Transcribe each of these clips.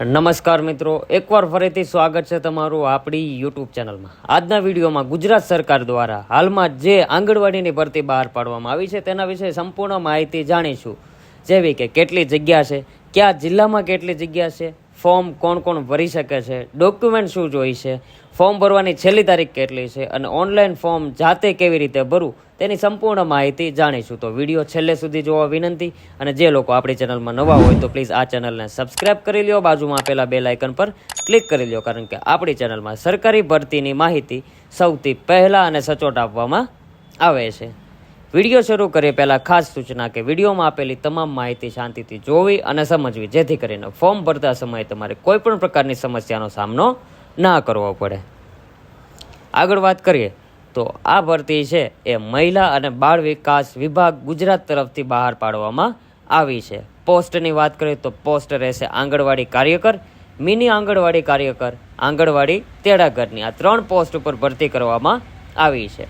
નમસ્કાર મિત્રો, એકવાર ફરીથી સ્વાગત છે તમારું આપણી યુટ્યુબ ચેનલમાં. આજના વિડીયોમાં ગુજરાત સરકાર દ્વારા હાલમાં જે આંગણવાડીની ભરતી બહાર પાડવામાં આવી છે તેના વિશે સંપૂર્ણ માહિતી જાણીશું. જેવી કે કેટલી જગ્યા છે, કયા જિલ્લામાં કેટલી જગ્યા છે ફોર્મ કોણ કોણ ભરી શકે છે ડોક્યુમેન્ટ શું જોઈશે ફોર્મ ભરવાની છેલ્લી તારીખ કેટલી છે અને ઓનલાઈન ફોર્મ જાતે કેવી રીતે ભરવું તેની સંપૂર્ણ માહિતી જાણીશું. તો વીડિયો છેલ્લે સુધી જોવા વિનંતી અને જે લોકો આપણી ચેનલમાં નવા હોય તો પ્લીઝ આ ચેનલને સબસ્ક્રાઇબ કરી લ્યો. બાજુમાં આપેલા બે લાઇકન પર ક્લિક કરી લ્યો કારણ કે આપણી ચેનલમાં સરકારી ભરતીની માહિતી સૌથી પહેલાં અને સચોટ આપવામાં આવે છે. વીડિયો શરૂ કરીએ પહેલાં ખાસ સૂચના કે વિડીયોમાં આપેલી તમામ માહિતી શાંતિથી જોવી અને સમજવી, જેથી કરીને ફોર્મ ભરતા સમયે તમારે કોઈ પણ પ્રકારની સમસ્યાનો સામનો ના કરવો પડે. આગળ વાત કરીએ, તો આ ભરતી છે એ મહિલા અને બાળ વિકાસ વિભાગ ગુજરાત તરફથી બહાર પાડવામાં આવી છે. પોસ્ટની વાત કરીએ તો પોસ્ટ રહેશે આંગણવાડી કાર્યકર, મિની આંગણવાડી કાર્યકર, આંગણવાડી તેડાગરની આ ત્રણ પોસ્ટ ઉપર ભરતી કરવામાં આવી છે.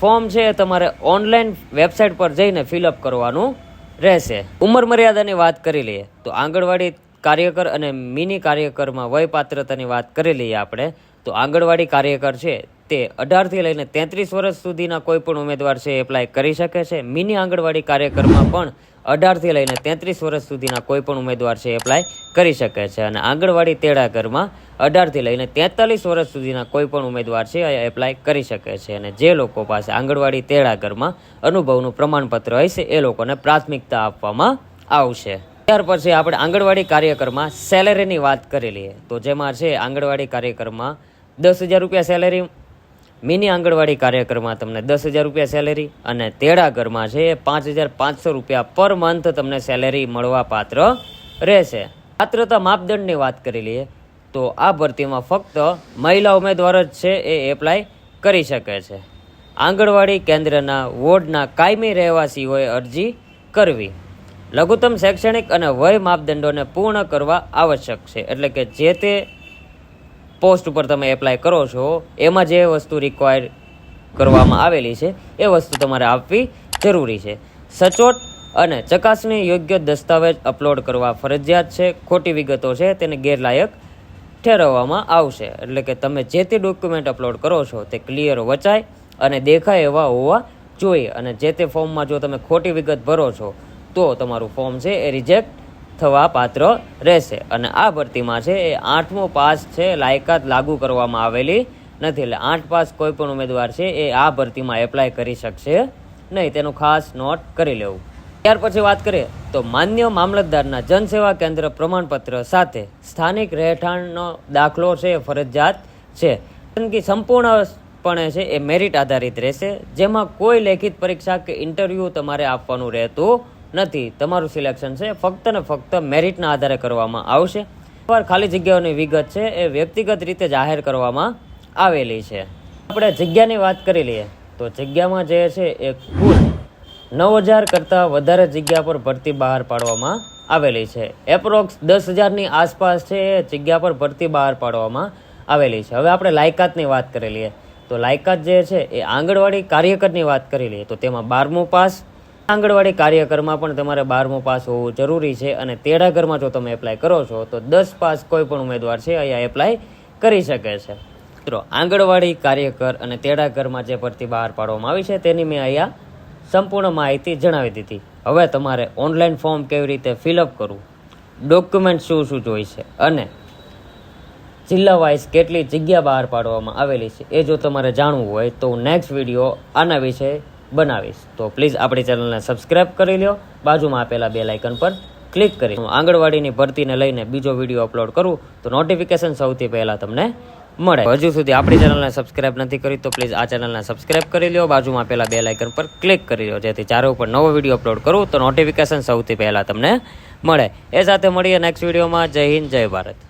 ફોર્મ છે એ તમારે ઓનલાઈન વેબસાઇટ પર જઈને ફિલઅપ કરવાનું રહેશે. ઉંમર મર્યાદાની વાત કરી લઈએ તો આંગણવાડી કાર્યકર અને મિની કાર્યકરમાં વય પાત્રતાની વાત કરી લઈએ આપણે, તો આંગણવાડી કાર્યકર છે તે અઢારથી લઈને તેત્રીસ વર્ષ સુધીના કોઈ પણ ઉમેદવાર છે એપ્લાય કરી શકે છે. મિની આંગણવાડી કાર્યકરમાં પણ અઢારથી લઈને તેત્રીસ વર્ષ સુધીના કોઈ પણ ઉમેદવાર છે એપ્લાય કરી શકે છે. અને આંગણવાડી તેડાગરમાં અઢારથી લઈને તેતાલીસ વર્ષ સુધીના કોઈ પણ ઉમેદવાર છે એ એપ્લાય કરી શકે છે. અને જે લોકો પાસે આંગણવાડી તેડાગરમાં અનુભવનું પ્રમાણપત્ર હશે એ લોકોને પ્રાથમિકતા આપવામાં આવશે. ત્યાર પછી આપણે આંગણવાડી કાર્યકરમાં સેલેરીની વાત કરી લઈએ. તો જેમાં છે, આંગણવાડી કાર્યકરમાં દસ હજાર રૂપિયા સેલેરી મિની આંગણવાડી કાર્યક્રમમાં તમને દસ હજાર રૂપિયા સેલેરી અને તેડા ઘરમાં છે એ પાંચ હજાર પાંચસો રૂપિયા પર મંથ તમને સેલેરી મળવા પાત્ર રહેશે. પાત્રતા માપદંડની વાત કરી લઈએ તો આ ભરતીમાં ફક્ત મહિલા ઉમેદવાર જ છે એ એપ્લાય કરી શકે છે. આંગણવાડી કેન્દ્રના વોર્ડના કાયમી રહેવાસીઓએ અરજી કરવી. લઘુત્તમ શૈક્ષણિક અને વય માપદંડોને પૂર્ણ કરવા આવશ્યક છે. એટલે કે જે તે પોસ્ટ ઉપર તમે એપ્લાય કરો છો, એમાં જે વસ્તુ રિક્વાયર કરવામાં આવેલી છે, એ વસ્તુ તમારે આપવી જરૂરી છે. સચોટ અને ચકાસણી યોગ્ય દસ્તાવેજ અપલોડ કરવા ફરજિયાત છે, ખોટી વિગતો છે, તેને ગેરલાયક ઠેરવવામાં આવશે. એટલે કે તમે જે તે ડોક્યુમેન્ટ અપલોડ કરો છો, તે ક્લિયર વચાય અને દેખાય એવા હોવા જોઈએ. અને જે તે ફોર્મમાં જો તમે ખોટી વિગત ભરો છો, તો તમારું ફોર્મ છે એ રિજેક્ટ થવા પાત્ર રહેશે. અને આ ભરતીમાં છે એ આઠમો પાસ છે, લાયકાત લાગુ કરવામાં આવેલી નથી. એટલે આઠ પાસ કોઈ પણ ઉમેદવાર છે એ આ ભરતીમાં એપ્લાય કરી શકશે નહીં. તેનું ખાસ નોટ કરી લેવું. ત્યાર પછી વાત કરીએ તો માન્ય મામલતદારના જનસેવા કેન્દ્ર પ્રમાણપત્ર સાથે સ્થાનિક રહેઠાણનો દાખલો છે ફરજિયાત છે. કે સંપૂર્ણપણે છે એ મેરિટ આધારિત રહેશે. જેમાં કોઈ લેખિત પરીક્ષા કે ઇન્ટરવ્યૂ તમારે આપવાનું રહેતું નથી. તમારું સિલેક્શન છે, ફક્ત ને ફક્ત મેરિટના આધારે કરવામાં આવશે. પર ખાલી જગ્યાઓની વિગત છે, એ વ્યક્તિગત રીતે જાહેર કરવામાં આવેલી છે. આપણે જગ્યાની વાત કરી લઈએ. તો જગ્યામાં જે છે, એ કુલ નવ હજાર કરતાં વધારે જગ્યા પર ભરતી બહાર પાડવામાં આવેલી છે. એપ્રોક્સ દસ હજારની આસપાસ છે, એ જગ્યા પર ભરતી બહાર પાડવામાં આવેલી છે. હવે આપણે લાયકાતની વાત કરી લઈએ. તો લાયકાત જે છે, એ આંગણવાડી કાર્યકરની વાત કરી લઈએ. તો તેમાં બારમું પાસ આંગણવાડી કાર્યકરમાં પણ તમારે બારમું પાસ હોવું જરૂરી છે અને તેડાગરમાં જો તમે એપ્લાય કરો છો, તો દસ પાસ કોઈ પણ ઉમેદવાર છે અહીંયા એપ્લાય કરી શકે છે. મિત્રો, આંગણવાડી કાર્યકર અને તેડાગરમાં જે ભરતી બહાર પાડવામાં આવી છે, તેની મેં અહીંયા સંપૂર્ણ માહિતી જણાવી દીધી. હવે તમારે ઓનલાઈન ફોર્મ કેવી રીતે ફિલઅપ કરવું? ડોક્યુમેન્ટ શું શું જોઈશે? અને જિલ્લા વાઇઝ કેટલી જગ્યા બહાર પાડવામાં આવેલી છે? એ જો તમારે જાણવું હોય, તો નેક્સ્ટ વીડિયો આના વિશે બનાવીશ. તો પ્લીઝ આપણી ચેનલને સબસ્ક્રાઇબ કરી લો બાજુમાં આપેલા બે લાઇકન પર ક્લિક કરી. હું આંગણવાડીની ભરતીને લઈને બીજો વીડિયો અપલોડ કરું, તો નોટિફિકેશન સૌથી પહેલાં તમને મળે. હજુ સુધી આપણી ચેનલને સબસ્ક્રાઇબ નથી કરી, તો પ્લીઝ આ ચેનલને સબસ્ક્રાઇબ કરી લો બાજુમાં પહેલાં બે લાઇકન પર ક્લિક કરી લો જેથી ચારે ઉપર નવો વીડિયો અપલોડ કરું, તો નોટિફિકેશન સૌથી પહેલાં તમને મળે. એ સાથે મળીએ નેક્સ્ટ વિડીયોમાં જય હિન્દ, જય ભારત.